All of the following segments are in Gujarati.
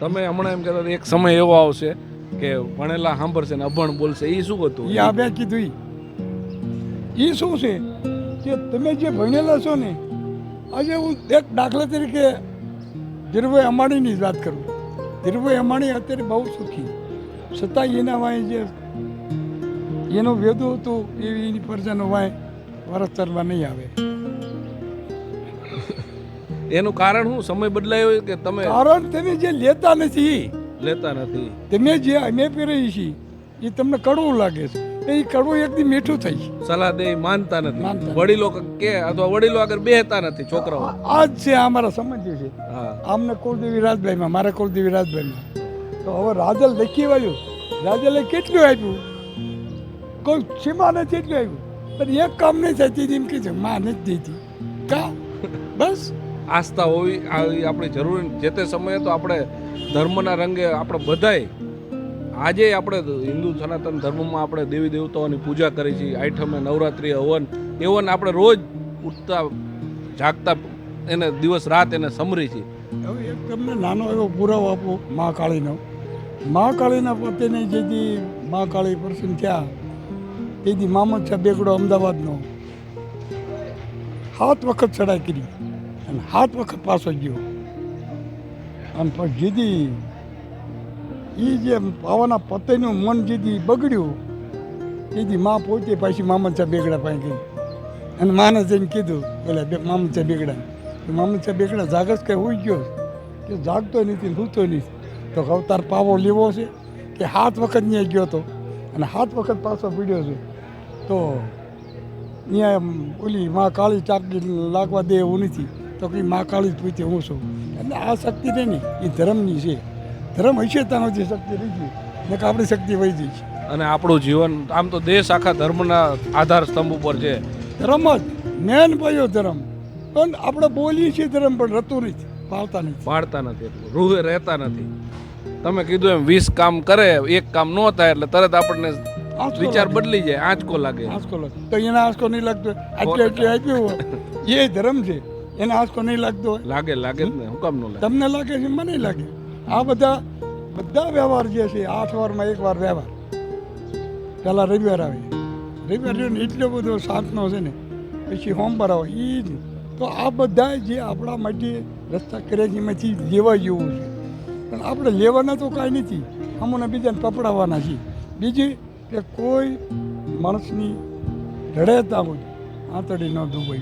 તમે હમણાં એમ કહેતા હતા, એક સમય એવો આવશે કે ભણેલા સાંભળશે ને અભણ બોલશે એ શું હતું? એ આ બે કીધું એ શું છે? કે તમે જે ભણેલા છો ને આજે હું એક દાખલા તરીકે ધીરુભાઈ અંબાણીની વાત કરું. ધીરુભાઈ અંબાણી અત્યારે બહુ સુખી. છતાં એના વાંય જે એનો વેદો હતો એવી એની પ્રજાનો વાંય વરસતરમાં નહીં આવે. એનું કારણ શું? સમય બદલાયો કે તમે કારણ તમે જે લેતા નથી. લેતા નથી? તમે જે અમે પહેરી છીએ એ તમને કડવું લાગે છે. એ કડવું એકદી મીઠું થઈ છે સલાહ દે માનતા નથી. વડીલો કે અથવા વડીલો આગળ બેહતા નથી છોકરાઓ. આ જ છે અમારા સમજ્ય છે. હા. આમને કુળદેવી રાજભાઈમાં મારા કુળદેવી રાજભાઈમાં. તો હવે રાજલ લખી વાળ્યું. રાજલે કેટલું આપ્યું? કોઈ સીમા નથી એટલું આપ્યું. પણ એક કામ નહીં થતી એમ કીધું માં નથી દીધી. કા? બસ. આસ્થા હોવી આપણી જરૂરી જે તે સમયે તો આપણે ધર્મના રંગે આપણે બધાય આજે આપણે હિન્દુ સનાતન ધર્મમાં આપણે દેવી દેવતાઓની પૂજા કરી છે. આઠમે નવરાત્રિ હવન એવન આપણે રોજ ઉઠતા, જાગતા એને દિવસ રાત એને સમરી છે. હવે એક તમને નાનો એવો પુરાવો આપો મા કાળીનો મા કાળીના પતિને જેથી મા કાળી પ્રસન્ન થયા તેથી મામદ છે બેગડો અમદાવાદનો. સાત વખત ચડાઈ કરી. અને સાત વખત પાછો ગયો. અને પછી જીદી એ જે પાવાના પતેનું મન જીદી બગડ્યું તેથી મા પોતે પાછી સાહેબ બેગડા પાસે ગઈ. અને માને જઈને કીધું પેલા બે સાહેબ બેગડા. સાહેબ બેગડા જાગસ કે હોઈ ગયો કે જાગતો નથી સૂતો નથી. તો અવતાર પાવો લેવો છે કે સાત વખત ત્યાં ગયો હતો અને સાત વખત પાછો પીડ્યો છે. તો ત્યાં ઓલી મા કાળી ચાકડી લાગવા દે એવું નથી. તો કંઈ મા કાળી પૂછે હું છું. એટલે આ શક્તિ નહીં ને એ ધર્મની છે. ધર્મ હશે ત્યાં જે શક્તિ રહી ગઈ ને કે આપણી શક્તિ વહી ગઈ છે. અને આપણું જીવન આમ તો દેશ આખા ધર્મના આધાર સ્તંભ ઉપર છે. ધર્મ જ મેન પયો ધર્મ. પણ આપણે બોલીએ છીએ ધર્મ પણ રતું નથી પાળતા નથી. પાળતા નથી રૂહે રહેતા નથી. તમે કીધું એમ વીસ કામ કરે એક કામ ન થાય એટલે તરત આપણને વિચાર બદલી જાય આંચકો લાગે. આંચકો લાગે. તો એને આંચકો નહીં લાગતો. આટલે આટલે આપ્યું એ ધર્મ છે. એને આંચકો નહીં લાગતો હોય. લાગે લાગે જ ને હું કામ ન લાગે? તમને લાગે છે મને લાગે. આ બધા બધા વ્યવહાર જે છે આઠ વારમાં એક વાર વ્યવહાર. પહેલા રવિવાર આવે. રવિવાર ને એટલો બધો સાતનો છે ને પછી હોમ આવે એ જ. તો આ બધા જે આપણા માટે રસ્તા કર્યા લેવા જેવું છે. પણ આપણે લેવાના તો કાંઈ નથી. અમને બીજાને પપડાવવાના છીએ બીજી કે કોઈ માણસની રડેતા હોય આંતળી ન ડૂબાઈ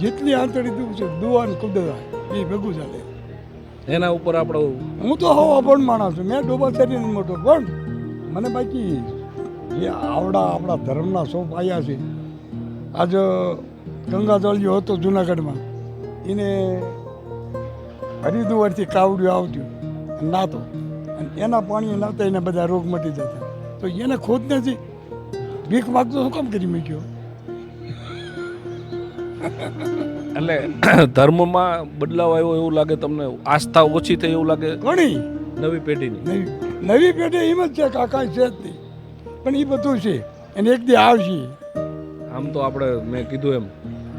જેટલી આંતળી દુખશે દુવા ને કુદરા એ ભેગું ચાલે. એના ઉપર આપણો હું તો હવા પણ માણસ છું. મેં ડોબા શરીર મોટો પણ મને બાકી જે આવડા આપણા ધર્મના સોપ આવ્યા છે. આજ ગંગા હતો જુનાગઢમાં. એને હરિદ્વારથી કાવડિયું આવતું નાતો. અને એના પાણી નાતા એને બધા રોગ મટી જતા. તો એને ખોદ નથી ભીખ માગતો શું કામ કરી મૂક્યો? એટલે ધર્મમાં બદલાવ આવ્યો એવું લાગે તમને? આસ્થા ઓછી થઈ એવું લાગે ઘણી. નવી પેઢીની? નવી નવી પેઢી એમ જ છે કાકા છે જ નહીં પણ એ બધું છે. અને એક દી આવશે. આમ તો આપણે મેં કીધું એમ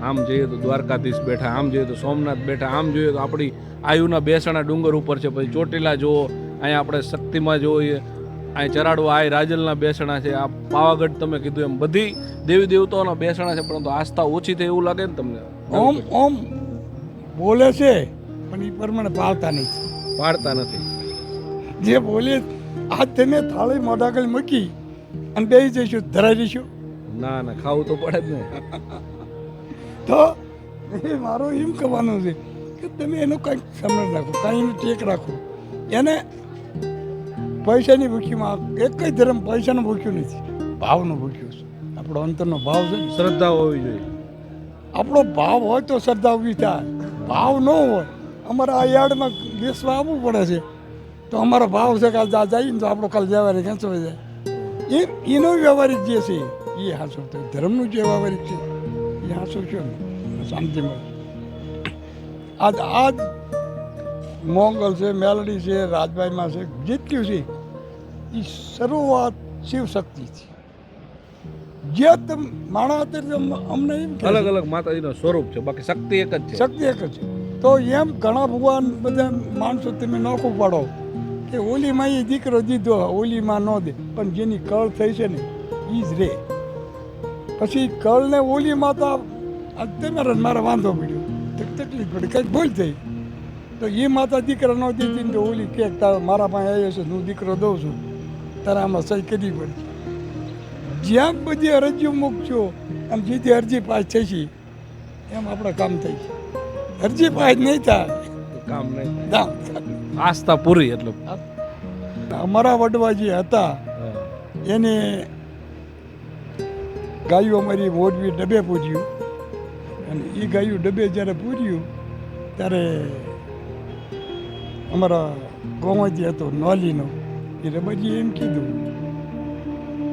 આમ જઈએ તો દ્વારકાધીશ બેઠા આમ જોઈએ તો સોમનાથ બેઠા આમ જોઈએ તો આપણી આયુના બેસણા ડુંગર ઉપર છે. પછી ચોટીલા જુઓ અહીંયા આપણે શક્તિમાં જોઈએ અહીં ચરાડવા આ રાજલના બેસણા છે આ પાવાગઢ તમે કીધું એમ. બધી દેવી દેવતાઓના બેસણા છે પરંતુ આસ્થા ઓછી થઈ એવું લાગે ને તમને? ઓમ ઓમ. બોલે છે પણ એ પ્રમાણે પાળતા નથી. પાળતા નથી. જે બોલે આ તેને થાળી મોઢાગળ મૂકી અને બેસી જઈશું ધરાઈ જઈશું. ના ના ખાવું તો પડે જ ને. તો એ મારો એમ કહેવાનું છે કે તમે એનું કંઈક સમજ રાખો કાંઈ ટેક રાખો. એને પૈસાની ભૂખીમાં એક જ ધર્મ પૈસાનું ભૂખ્યું નથી. ભાવનું ભૂખ્યું છે. આપણો અંતરનો ભાવ છે ને. શ્રદ્ધા હોવી જોઈએ. આપણો ભાવ હોય તો શ્રદ્ધા ઊભી થાય. ભાવ ન હોય અમારે આ યાર્ડમાં બેસવા આવવું પડે છે. તો અમારો ભાવ છે કે આ જઈએ ને તો આપણો કાલ વ્યવહાર ખેંચવાઈ જાય. એ એનો વ્યવહારિક જે છે એ હાસો થયો. ધર્મનું જે વ્યવહારિક છે એ હાસો છે શાંતિ મળે આજ આજ મોંગલ છે મેલડી છે રાજભાઈમાં છે જેટલું છે એ શરૂઆત શિવ શક્તિથી જે તમે માણા અત્યારે અમને એમ અલગ અલગ માતાજીનું સ્વરૂપ છે બાકી શક્તિ એક જ છે. શક્તિ એક જ છે. તો એમ ઘણા ભગવાન બધા માણસો તમે નોખું પાડો કે ઓલીમાં એ દીકરો દીધો ઓલીમાં ન દે. પણ જેની કળ થઈ છે ને એ જ રે. પછી કળને ઓલી માતા અત્યારે મારે વાંધો પડ્યો. તકલીફ પડી કંઈક ભૂલ થઈ. તો એ માતા દીકરા ન દીધી ને તો ઓલી કે મારા પાસે આવ્યો છે હું દીકરો દઉં છું. તારે આમાં સહી કરવી પડી. જ્યાં બધી અરજીઓ મૂકશો આમ જેથી અરજી પાસ થઈ છે એમ આપણે કામ થઈ છે. અરજી પાસ નહીં થાય. કામ નહીં આસ્થા પૂરી એટલે. અમારા વડવા જે હતા એને ગાયું અમારી મોરબી ડબે પૂજ્યું. અને એ ગાયું ડબે જ્યારે પૂજ્યું ત્યારે અમારા ગોમાંથી હતો નોલીનો. એ રબાજીએ એમ કીધું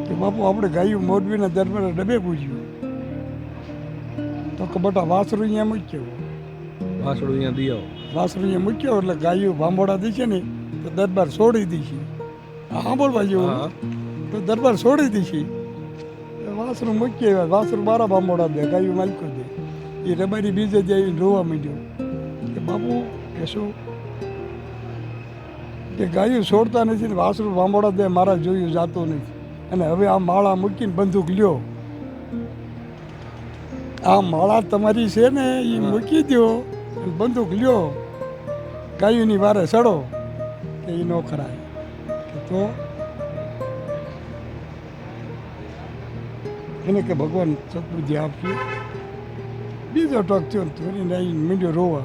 કે બાપુ આપણે ગાયું મોરબીના દરબાર ડબે પૂજ્યું. તો કે બટા વાસરું અહીંયા મૂક્યો. વાસરું અહીંયા દી આવો. વાસરું અહીંયા મૂક્યો એટલે ગાયું ભાંભોડા દે છે ને તો દરબાર છોડી દેશે છે. સાંભળવા જેવું તો દરબાર છોડી છે. વાસરું મૂકીએ વાસરું મારા ભાંભોડા દે ગાયું માલકો દે. એ રબારી બીજે જઈને રોવા માંડ્યો. કે બાપુ કે શું? કે ગાયું છોડતા નથી ને વાસરું બાંબોડા દે મારા જોયું જાતું નથી. અને હવે આ માળા મૂકીને બંદૂક લ્યો. આ માળા તમારી છે ને એ મૂકી દો બંદૂક લ્યો. ગાયુંની વારે સડો કે એ ન ખરાય. કે તો એને કે ભગવાન સદબુદ્ધિ આપશે બીજો ટોક થયો ને મીંડ્યો રોવા.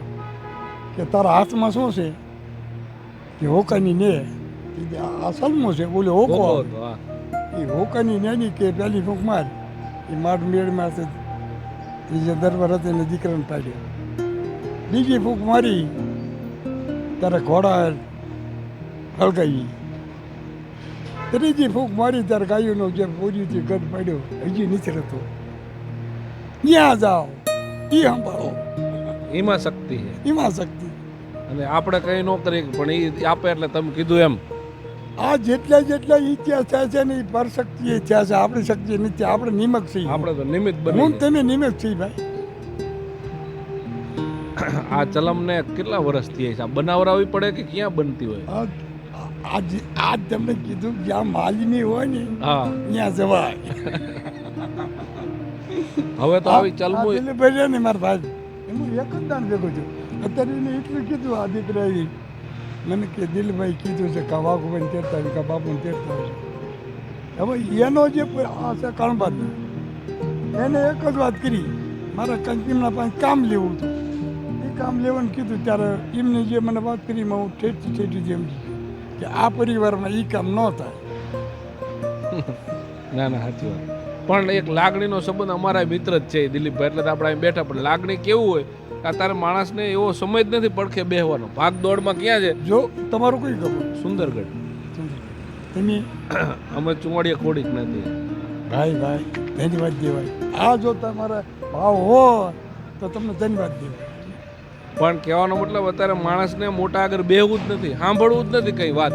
કે તારા હાથમાં શું છે? કે હોકાની ને આ સલમો છે બોલે હોકો. એ હોકાની નેની કે પેલી ફૂંક માર એ માર મેળમાં છે એ જે દરબાર હતો એને દીકરાને પાડ્યો બીજી ફૂંક મારી ત્યારે ઘોડા હળગાવી ત્રીજી ફૂંક મારી ત્યારે ગાયોનો જે પૂરીથી ગઢ પાડ્યો હજી નથી હતો ત્યાં જાઓ એ સંભાળો એમાં શક્તિ છે એમાં શક્તિ અને આપણે કઈ ન કરીએ પણ એ આપે એટલે તમે કીધું એમ. આ જેટલા જેટલા ઇતિહાસ થયા છે ને એ પર શક્તિ ઇતિહાસ થયા છે આપણી શક્તિ નથી આપણે નિમક છીએ. આપણે તો નિમિત્ત હું બની ને તમે નિમક છીએ ભાઈ. આ ચલમને કેટલા વર્ષ છે? આ બનાવરાવી પડે કે ક્યાં બનતી હોય? આજ આજ તમને કીધું જ્યાં માલિની હોય ને હા. ત્યાં જવાય. હવે તો આવી ચલમું એટલે ભાઈ ને મારા ભાઈ. એનું એક જ દાન ભેગો છું અત્યારે એને એટલું કીધું આ દીકરાએ મને કે, દિલભાઈ કીધું છે, કા પણ તેરતા હોય કા બાપુને તેરતા હોય હવે એનો જે આ છે કણબાદ એને એક જ વાત કરી. મારા કંકીમના પાસે કામ લેવું હતું. એ કામ લેવાનું કીધું. ત્યારે એમને જે મને વાત કરી, એમાં હું ઠેઠી ઠેઠી જેમ કે આ પરિવારમાં એ કામ ન થાય. ના ના, સાચી વાત. પણ એક લાગણીનો સંબંધ અમારા મિત્ર જ છે, દિલીપભાઈ. એટલે આપણે બેઠા, પણ લાગણી કેવું હોય? કે અત્યારે માણસને એવો સમય જ નથી પડખે બેહવાનો. ભાગ દોડમાં ક્યાં છે? જો તમારું કઈ ખબર? સુંદરગઢ. તમે? અમે ચુંવાડીએ ખોડી જ નથી. ભાઈ ભાઈ ધન્યવાદ દેવાય. આ જો તમારા ભાવ હોય તો તમને ધન્યવાદ દેવાય. પણ કહેવાનો મતલબ અત્યારે માણસને મોટા આગળ બેહવું જ નથી સાંભળવું જ નથી કઈ વાત.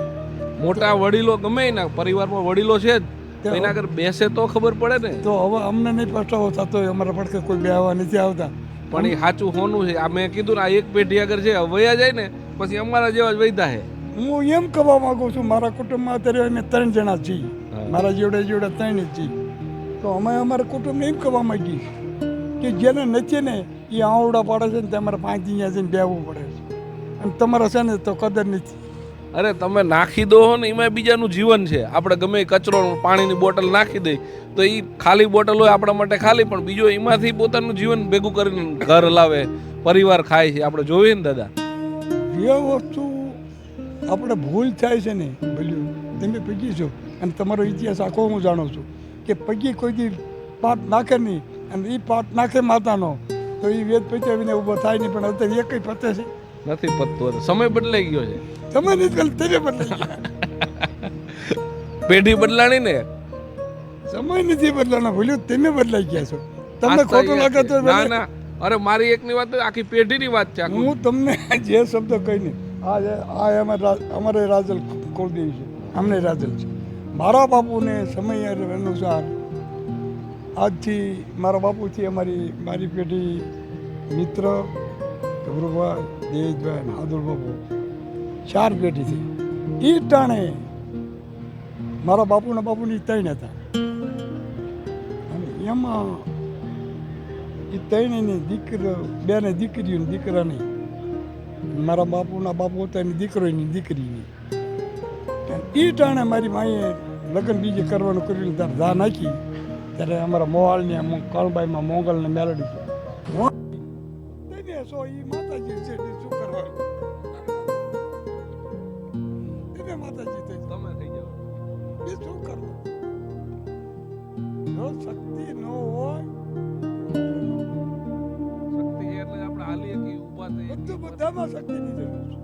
મોટા વડીલો ગમે એના પરિવારમાં વડીલો છે જ એના આગળ બેસે તો ખબર પડે ને. તો હવે અમને નહીં પસ્તાવો થતો અમારા પડખે કોઈ બેહવા નથી આવતા. પણ એ સાચું હોનું છે. આ મેં કીધું ને આ એક પેઢી આગળ છે વયા જાય ને પછી અમારા જેવા જ વૈધા છે હું એમ કહેવા માંગુ છું મારા કુટુંબમાં અત્યારે અમે ત્રણ જણા છીએ. મારા જોડે જોડે ત્રણ જ છીએ. તો અમે અમારા કુટુંબને એમ કહેવા માંગીએ કે જેને નથી ને એ આવડા પાડે છે ને તમારે પાંચ અહીંયા જઈને બેહવું પડે છે. અને તમારા છે ને તો કદર નથી. અરે તમે નાખી દો ને એમાં બીજાનું જીવન છે. આપણે ગમે કચરો પાણીની બોટલ નાખી દઈ તો એ ખાલી બોટલ હોય આપણા માટે ખાલી પણ બીજો એમાંથી પોતાનું જીવન ભેગું કરીને ઘર લાવે પરિવાર ખાય છે. આપણે જોઈએ ને દાદા? જે વસ્તુ આપણે ભૂલ થાય છે ને ભૂલ્યું તમે પગી છો અને તમારો ઇતિહાસ આખો હું જાણું છું કે પગી કોઈથી પાટ નાખે નહીં અને એ પાટ નાખે માતાનો તો એ વેદ પચાવીને ઊભો થાય નહીં પણ અત્યારે એ કંઈ પતે છે. નથી પતતો. સમય બદલાઈ ગયો છે. તમે ગલતી બદલાઈ પેઢી બદલાણી ને? સમય નથી બદલાના ભૂલ્યું તમે બદલાઈ ગયા છો. તમને ખોટું લાગે તો. ના ના. અરે મારી એકની વાત આખી પેઢીની વાત છે હું તમને જે શબ્દ કહીને આ આ અમારે રાજલ કુળદેવી છે અમને રાજલ છે. મારા બાપુને સમય અનુસાર આજથી મારા બાપુથી અમારી મારી પેઢી મિત્ર ગભરુભાઈ દેજભાઈ હાદુર બાબુ ચાર પેઢી થઈ. એ ટાણે મારા બાપુના બાપુની ત્રણ હતા. અને એમાં એ ત્રણેયની દીકરો, બેને દીકરીઓ ને દીકરાની મારા બાપુના બાપુ હતા એની દીકરોની દીકરીની એ ટાણે મારી માએ લગ્ન બીજે કરવાનું કર્યું ત્યારે ધા નાખી. ત્યારે અમારા મોહાલની કાલબાઈમાં મોગલને મેલડી. છે માતાજી. જો શક્તિ ન હોય. શક્તિ એટલે આપણે હાલીએ કે ઊભા થઈએ બધું બધામાં શક્તિની જરૂર છે.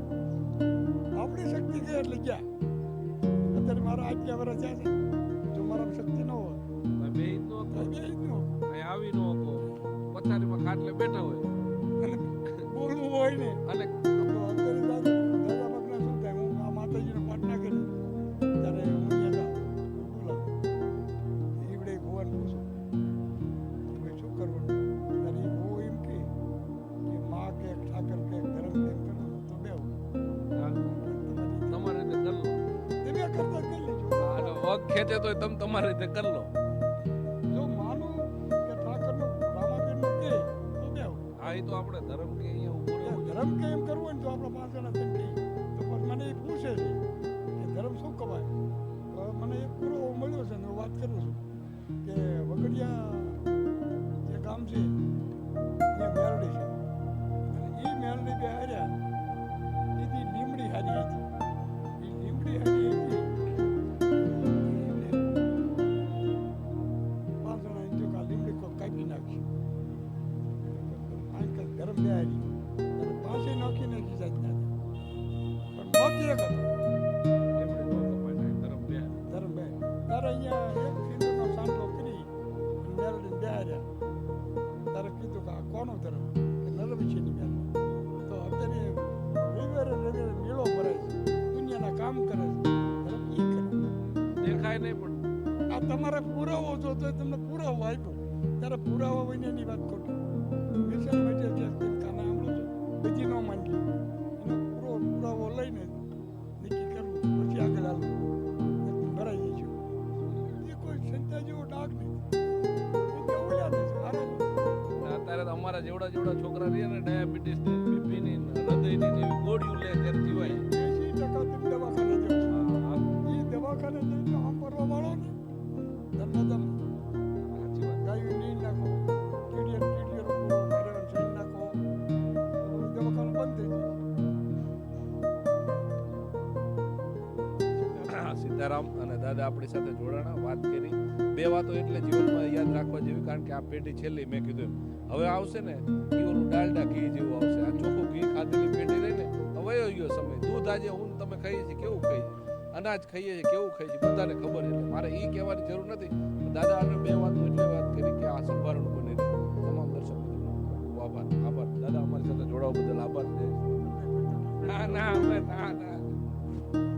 આપણી શક્તિ છે એટલે ક્યાં? અત્યારે મારા આટલા વર્ષ થયા છે. જો મારા શક્તિ ન હોય બે નો બે ન અહીં આવી નો હતો. પથારીમાં ખાટલે બેઠા હોય. અને બોલવું હોય ને. અને વગ તો તમે તમારી રીતે કરી લો. જો માનું કે ઠાકરનું રામાબેનનું કે તો બે હા એ તો આપણે ધર્મ કે અહીંયા રહેવું ધર્મ કે એમ કરવું ને તો આપણે પાંચ જણા તેમ તો પણ મને એ પૂછે છે કે ધર્મ શું કહેવાય? તો મને એક પૂરો મળ્યો છે ને હું વાત કરું છું કે વગડિયા જે ગામ છે એ મેરડી છે. અને એ મેરડી બે હાર્યા. એથી લીમડી હારી હતી. એ લીમડી હારી હારી અને પાસે નાખી નાખી જાતના પણ મોતી એક હતો એમણે તો કપાય નહીં, ધર્મ બે. તારે અહીંયા એક સિંધુનો સાંડલો કરી મેલડી બેહાર્યા તારે કીધું કે આ કોનો ધર્મ? કે નરવિશેની મેલ તો અત્યારે રવિવારે રવિવારે મેળો ભરાય છે. દુનિયાના કામ કરે છે. ધર્મ ઈ કરે. દેખાય નહીં પણ. આ તમારે પુરાવો જો તો તમને પુરાવો આપ્યો. ત્યારે પુરાવો હોય ને એની વાત ખોટી. વિશાલ માટે જે કાના આંબળો છો બધી ન માંગી એનો પૂરો પુરાવો લઈને નક્કી કરવું પછી આગળ હાલવું ભરાઈ જઈશું એ કોઈ સંતા જેવો ડાક નથી અત્યારે અમારા જેવડા જેવડા છોકરા રહ્યા ને ડાયાબિટીસની બીપી ને હૃદયની એવી ગોળીઓ લે ત્યારે જીવાય એસી ટકા તમે દવાખાને જાઓ હા, હા, એ દવાખાને જઈને આમ ફરવા વાળો ને ધર્મદમ સીતારામ અને દાદા આપણી સાથે જોડાણા, વાત કરી. બે વાતો એટલે જીવનમાં યાદ રાખવા જેવી, કારણ કે આ પેઢી છેલ્લી મેં કીધું. હવે આવશે ને એ ડાલડા ઘી જેવું આવશે. આ ચોખ્ખું ઘી ખાધેલી પેઢી રહીને હવે વયો ગયો સમય. દૂધ આજે ઊન તમે ખાઈએ છીએ, કેવું છીએ? અનાજ ખાઈએ છીએ, કેવું ખાઈએ છીએ? બધાને ખબર એટલે મારે એ કહેવાની જરૂર નથી. દાદા આપણે બે વાતો એટલે વાત કરી કે આ સંભારણ બને રહે તમામ દર્શક આભાર. આભાર. દાદા, અમારી સાથે જોડાવા બદલ આભાર. ના ના ના ના.